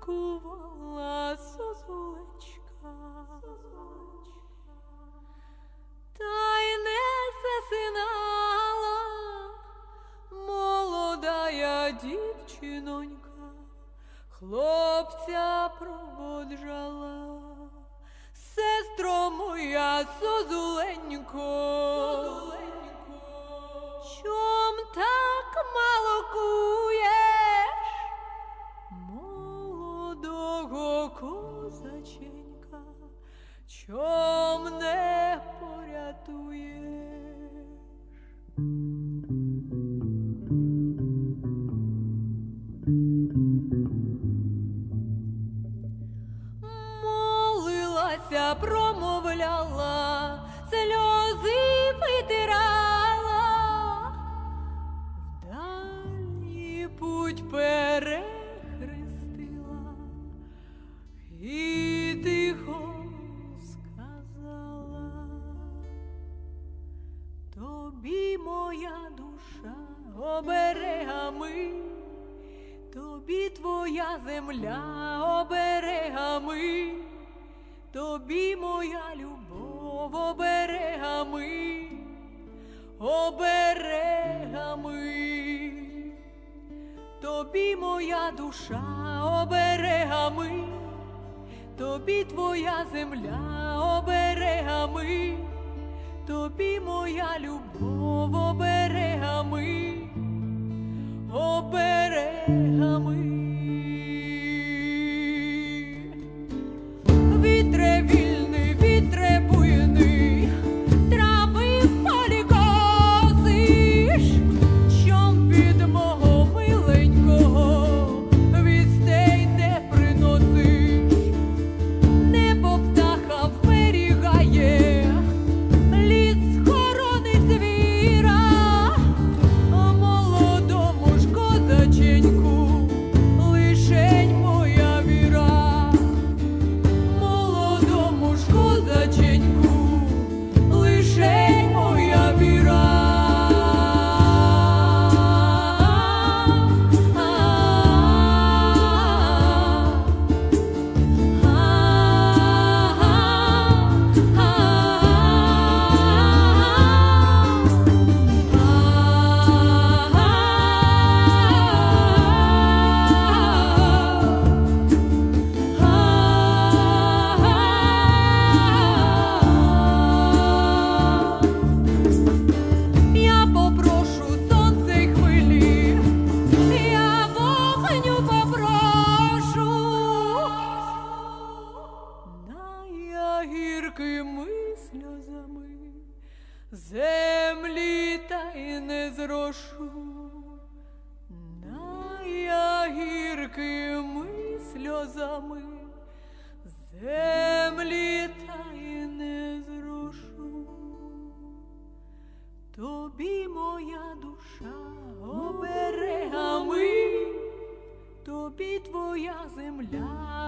couvre дівчинонька, хлопця проводжала, сестро моя созуленько. Чом так мало куєш? молодого козаченька, чом не порятуєш? Оберегами, тобі твоя земля оберегами, тобі моя любов оберегами, оберегами. Тобі моя душа оберегами, тобі твоя земля оберегами, тобі моя любов оберегами, оберегами. Сльозами. Землі та й не зрошу, на я гіркими сльозами. Землі та й не зрошу. Тобі моя душа оберегами, тобі твоя земля